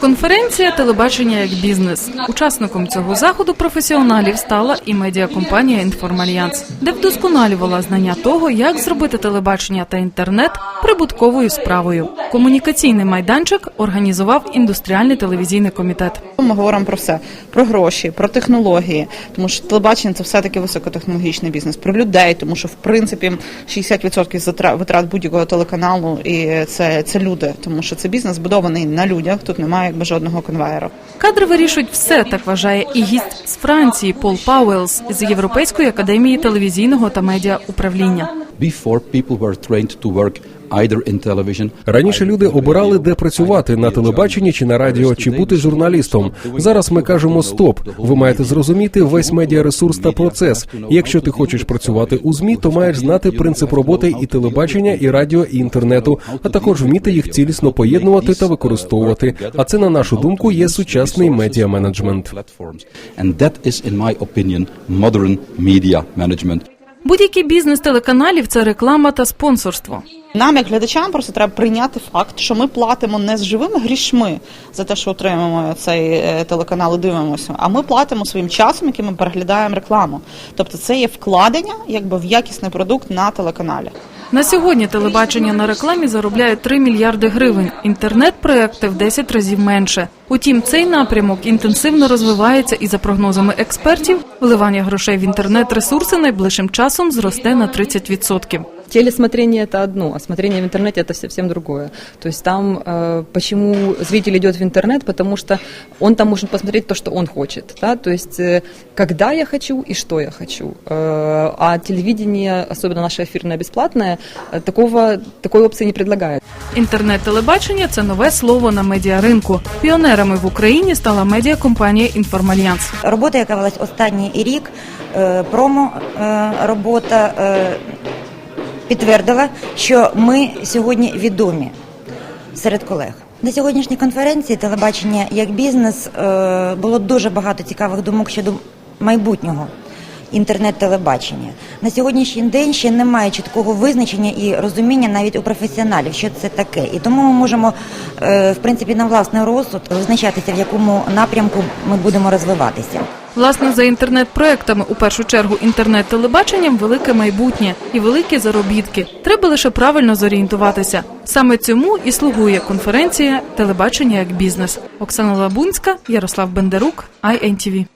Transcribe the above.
Конференція телебачення як бізнес. Учасником цього заходу професіоналів стала і медіакомпанія Інформальянс, де вдосконалювала знання того, як зробити телебачення та інтернет прибутковою справою. Комунікаційний майданчик організував індустріальний телевізійний комітет. Ми говоримо про все: про гроші, про технології, тому що телебачення це все таки високотехнологічний бізнес, про людей, тому що в принципі 60% затра- витрат будь-якого телеканалу і це, це люди, тому що це бізнес збудований на людях. Тут немає якби жодного конвейеру. Кадри вирішують все, так вважає і гість з Франції Пол Пауелс з Європейської академії телевізійного та медіа управління. Before people were trained to work either in television. Раніше люди обирали, де працювати на телебаченні чи на радіо, чи бути журналістом. Зараз ми кажемо стоп. Ви маєте зрозуміти весь медіаресурс та процес. І Якщо ти хочеш працювати у змі, то маєш знати принцип роботи і телебачення, і радіо, і інтернету, а також вміти їх цілісно поєднувати та використовувати. А це на нашу думку є сучасний медіа менеджмент. Platforms. And that is, in my opinion, modern media management. Будь-який бізнес телеканалів це реклама та спонсорство. Нам, як глядачам, просто треба прийняти факт, що ми платимо не з живими грішми за те, що отримуємо цей е, телеканал і дивимося, а ми платимо своїм часом, яким ми переглядаємо рекламу. Тобто це є вкладення якби в якісний продукт на телеканалі. На сьогодні телебачення на рекламі заробляє 3 мільярди гривень. Інтернет-проекти в 10 разів менше. Утім, цей напрямок інтенсивно розвивається і за прогнозами експертів, вливання грошей в інтернет-ресурси найближчим часом зросте на 30% Телесмотрение это одно, а смотрение в интернете это совсем другое. То есть там э, почему зритель идет в интернет, потому что он там может посмотреть то, что он хочет, да, то есть э, когда я хочу и что я хочу. Э, а телевидение, особенно наше эфирное бесплатное, э, такого такой опции не предлагает. Інтернет-телебачення це нове слово на медіаринку. Піонерами в Україні стала медіакомпанія Інформальянс. Робота, яка велась останній рік, е, промо е, робота е, підтвердила, що ми сьогодні відомі серед колег. На сьогоднішній конференції телебачення як бізнес е, було дуже багато цікавих думок щодо майбутнього інтернет-телебачення. На сьогоднішній день ще немає чіткого визначення і розуміння навіть у професіоналів, що це таке. І тому ми можемо, е, в принципі, на власний розсуд визначатися, в якому напрямку ми будемо розвиватися. Власне, за інтернет-проектами у першу чергу інтернет-телебаченням велике майбутнє і великі заробітки. Треба лише правильно зорієнтуватися. Саме цьому і слугує конференція Телебачення як бізнес. Оксана Лабунська, Ярослав Бендерук, INTV.